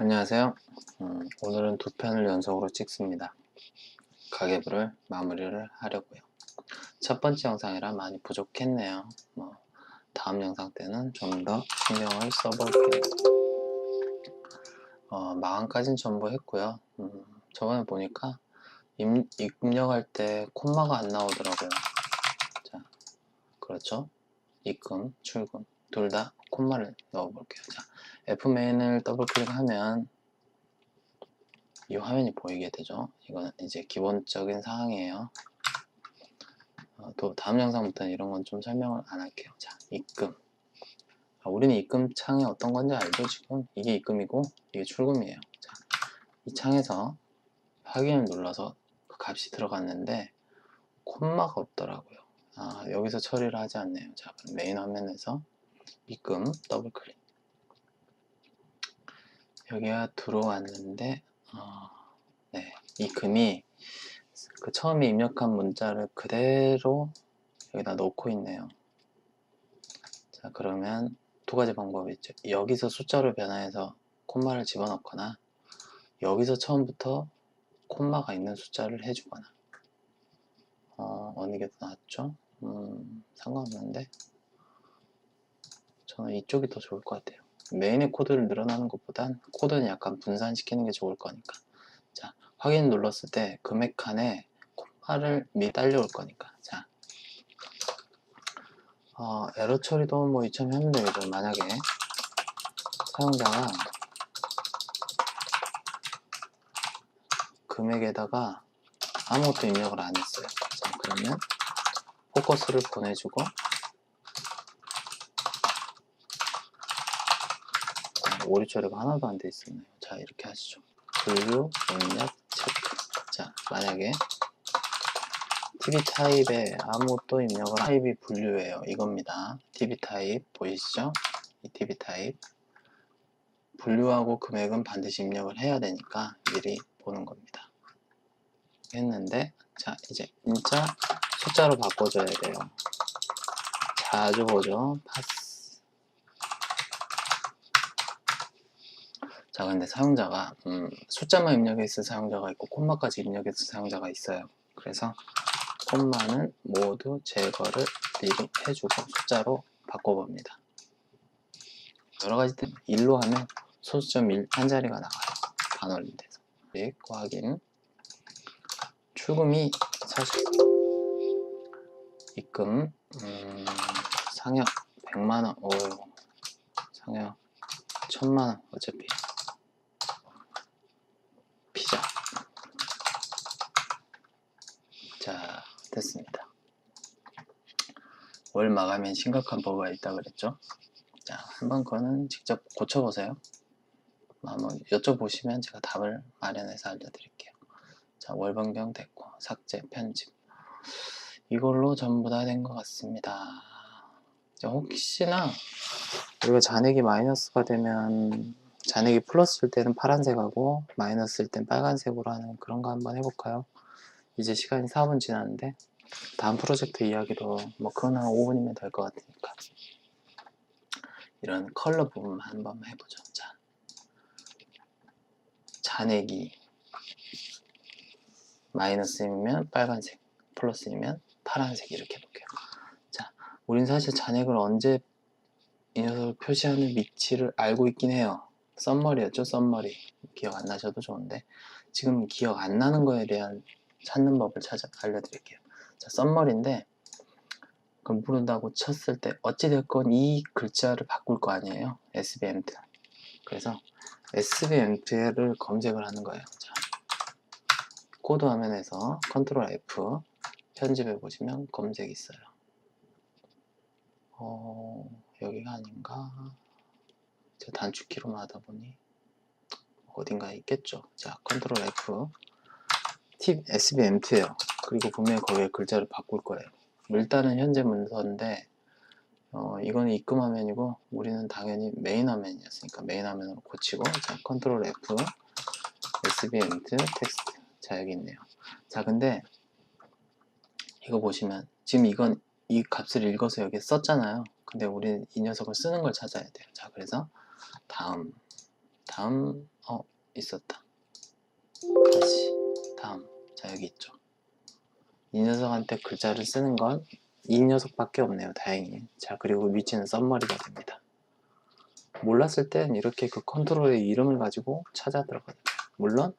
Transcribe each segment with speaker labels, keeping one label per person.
Speaker 1: 안녕하세요. 음, 오늘은 두 편을 연속으로 찍습니다. 가계부를 마무리를 하려고요. 첫 번째 영상이라 많이 부족했네요. 뭐 다음 영상 때는 좀 더 신경을 써볼게요. 어, 마감까지는 전부 했고요. 음, 저번에 보니까 임, 입력할 때 콤마가 안 나오더라고요. 자, 그렇죠? 입금, 출금 둘 다 콤마를 넣어 볼게요. 자, F메인을 더블 클릭하면 이 화면이 보이게 되죠. 이거는 이제 기본적인 상황이에요. 어, 또 다음 영상부터는 이런 건 좀 설명을 안 할게요. 자, 입금. 아, 우리는 입금 창이 어떤 건지 알죠? 지금 이게 입금이고 이게 출금이에요. 자, 이 창에서 확인을 눌러서 그 값이 들어갔는데 콤마가 없더라고요. 아, 여기서 처리를 하지 않네요. 자, 메인 화면에서 입금 더블 클릭. 여기가 들어왔는데 어, 네, 이 금이 그 처음에 입력한 문자를 그대로 여기다 넣고 있네요. 자 그러면 두 가지 방법이 있죠. 여기서 숫자로 변화해서 콤마를 집어넣거나 여기서 처음부터 콤마가 있는 숫자를 해주거나 어, 어느 게 더 낫죠? 음, 상관없는데 저는 이쪽이 더 좋을 것 같아요. 메인의 코드를 늘어나는 것보단 코드는 약간 분산시키는 게 좋을 거니까. 자 확인 눌렀을 때 금액 칸에 콤마를 미 딸려올 거니까. 자. 어, 에러 처리도 뭐 이처럼 하면 되겠죠 만약에. 사용자가 금액에다가 아무것도 입력을 안 했어요. 자 그러면 포커스를 보내주고 오류 처리가 하나도 안 돼 있었네요. 자, 이렇게 하시죠. 분류, 입력, 체크. 자, 만약에 TV 타입에 아무것도 입력을 타입이 분류예요. 이겁니다. TV 타입 보이시죠? 이 TV 타입 분류하고 금액은 반드시 입력을 해야 되니까 미리 보는 겁니다. 했는데 자 이제 진짜 숫자로 바꿔줘야 돼요. 자주 보죠. 파스 자 근데 사용자가 음, 숫자만 입력했을 사용자가 있고 콤마까지 입력했을 사용자가 있어요. 그래서 콤마는 모두 제거를 해주고 숫자로 바꿔봅니다. 여러가지 때문에 1로 하면 소수점 1 한 자리가 나가요. 반올림돼서. 네, 확인 출금이 사실 입금 음, 상여 100만원. 오 상여 1000만원. 어차피 피자 자 됐습니다 월 마감엔 심각한 버그가 있다 그랬죠? 자 한번 그거는 직접 고쳐보세요. 한번 여쭤보시면 제가 답을 마련해서 알려드릴게요. 자 월 변경 됐고 삭제 편집. 이걸로 전부 다 된 것 같습니다. 자, 혹시나 우리가 잔액이 마이너스가 되면 잔액이 플러스일 때는 파란색하고 마이너스일 땐 빨간색으로 하는 그런 거 한번 해볼까요? 이제 시간이 4분 지났는데 다음 프로젝트 이야기로 뭐 그건 한 5분이면 될 것 같으니까. 이런 컬러 부분만 한번 해보죠. 자. 잔액이 마이너스이면 빨간색 플러스이면 파란색 이렇게 해볼게요. 자 우린 사실 잔액을 언제 이 녀석을 표시하는 위치를 알고 있긴 해요. 썸머리였죠 썸머리. 기억 안 나셔도 좋은데. 지금 기억 안 나는 거에 대한 찾는 법을 찾아 알려드릴게요 자 썸머리인데 그럼 모른다고 쳤을 때 어찌됐건 이 글자를 바꿀 거 아니에요 SVMT 그래서 SVMT를 검색을 하는 거예요. 자, 코드 화면에서 컨트롤 F 편집해 보시면 검색이 있어요. 어, 여기가 아닌가? 제가 단축키로만 하다 보니 어딘가에 있겠죠. 자 컨트롤 F. 팁 SVM2에요 그리고 분명히 거기에 글자를 바꿀 거예요. 일단은 현재 문서인데 어, 이거는 입금 화면이고 우리는 당연히 메인 화면이었으니까 메인 화면으로 고치고 자 컨트롤 F SVM2 텍스트. 자 여기 있네요. 자 근데 이거 보시면 지금 이건 이 값을 읽어서 여기에 썼잖아요. 근데 우리는 이 녀석을 쓰는 걸 찾아야 돼요. 자 그래서 다음 다음 어 있었다. 다시 다음. 자 여기 있죠 이 녀석한테 글자를 쓰는 건 이 녀석밖에 없네요 다행히. 자 그리고 위치는 썸머리가 됩니다. 몰랐을 땐 이렇게 그 컨트롤의 이름을 가지고 찾아 들어가요. 물론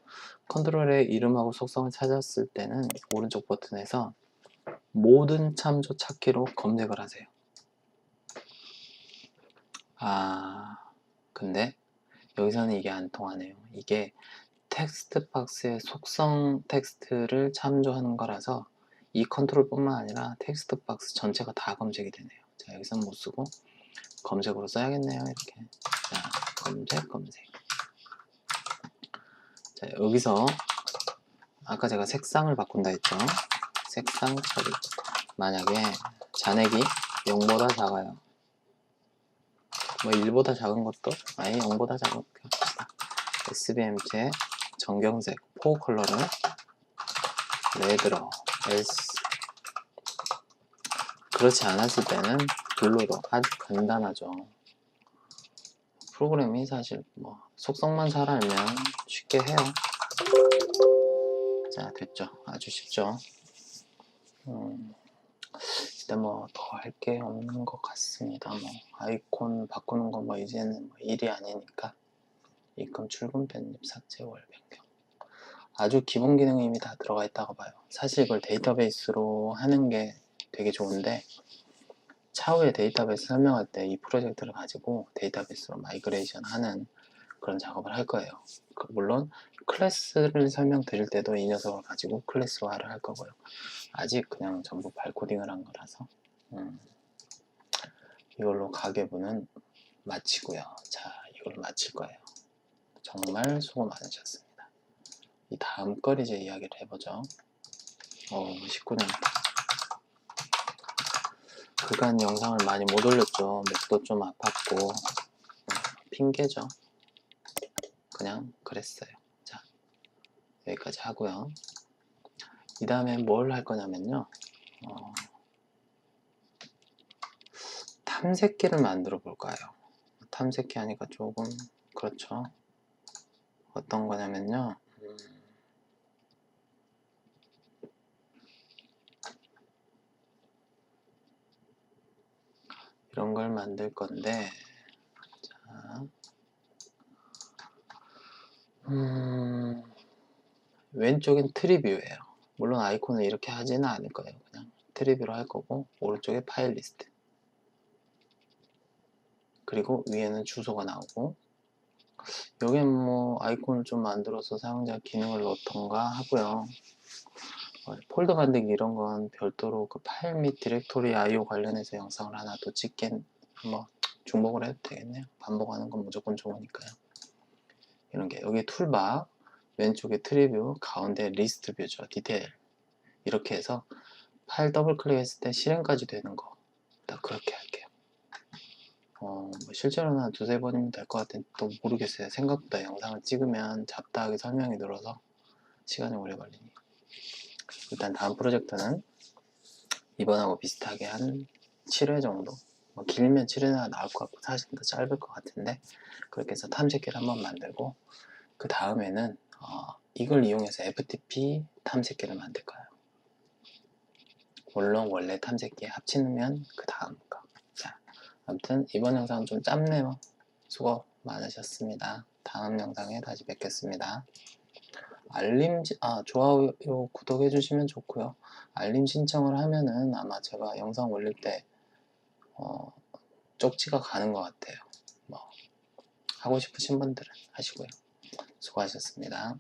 Speaker 1: 컨트롤의 이름하고 속성을 찾았을 때는 오른쪽 버튼에서 모든 참조 찾기로 검색을 하세요. 아 근데 여기서는 이게 안 통하네요. 이게 텍스트 박스의 속성 텍스트를 참조하는 거라서 이 컨트롤 뿐만 아니라 텍스트 박스 전체가 다 검색이 되네요. 자 여기서는 못 쓰고 검색으로 써야겠네요 이렇게. 자 검색 검색. 자 여기서 아까 제가 색상을 바꾼다 했죠? 색상 처리. 만약에 잔액이 0보다 작아요. 뭐 1보다 작은 것도? 아예 0보다 작은 거 합시다 SBM제 정경색 포 컬러를 레드로 S 그렇지 않았을 때는 블루로 아주 간단하죠. 프로그램이 사실 뭐 속성만 잘 알면 쉽게 해요. 자 됐죠. 아주 쉽죠. 음, 일단 뭐 더 할 게 없는 것 같습니다. 뭐 아이콘 바꾸는 거뭐 이제는 뭐 일이 아니니까 입금 출금 편집 삭제 월 변경 아주 기본 기능이 이미 다 들어가 있다고 봐요. 사실 이걸 데이터베이스로 하는 게 되게 좋은데 차후에 데이터베이스 설명할 때 이 프로젝트를 가지고 데이터베이스로 마이그레이션 하는 그런 작업을 할 거예요. 그 물론 클래스를 설명 드릴 때도 이 녀석을 가지고 클래스화를 할 거고요. 아직 그냥 전부 발코딩을 한 거라서 음, 이걸로 가계부는 마치고요. 자 이걸로 마칠 거예요. 정말 수고 많으셨습니다 이 다음 걸 이제 이야기를 해보죠. 어 19년. 그간 영상을 많이 못 올렸죠. 목도 좀 아팠고. 음, 핑계죠. 그냥 그랬어요. 자 여기까지 하고요. 이 다음에 뭘 할 거냐면요. 어, 탐색기를 만들어 볼까요? 탐색기 하니까 조금 그렇죠. 어떤 거냐면요 이런 걸 만들 건데. 자, 음, 왼쪽엔 트리뷰예요. 물론 아이콘을 이렇게 하지는 않을 거예요. 그냥 트리뷰로 할 거고 오른쪽에 파일 리스트. 그리고 위에는 주소가 나오고. 여기는 뭐 아이콘을 좀 만들어서 사용자 기능을 넣던가 하고요. 어, 폴더 만들기 이런 건 별도로 그 파일 및 디렉토리 IO 관련해서 영상을 하나 또 찍긴 뭐 중복을 해도 되겠네요. 반복하는 건 무조건 좋으니까요. 이런 게 여기 툴바 왼쪽에 트리뷰 가운데 리스트 뷰죠. 디테일. 이렇게 해서 파일 더블 클릭했을 때 실행까지 되는 거딱 그렇게 할게요. 어, 뭐 실제로는 한 두세 번이면 될 것 같은데 또 모르겠어요. 생각보다 영상을 찍으면 잡다하게 설명이 늘어서 시간이 오래 걸리니 일단 다음 프로젝트는 이번하고 비슷하게 한 7회 정도? 뭐 길면 7회나 나올 것 같고 사실 더 짧을 것 같은데 그렇게 해서 탐색기를 한번 만들고 그 다음에는 어, 이걸 이용해서 FTP 탐색기를 만들 거예요. 물론 원래 탐색기에 합치면 그 다음 거. 자, 아무튼 이번 영상은 좀 짧네요. 수고 많으셨습니다. 다음 영상에 다시 뵙겠습니다 알림, 아, 좋아요, 구독해 주시면 좋고요. 알림 신청을 하면은 아마 제가 영상 올릴 때, 어, 쪽지가 가는 것 같아요. 뭐, 하고 싶으신 분들은 하시고요. 수고하셨습니다.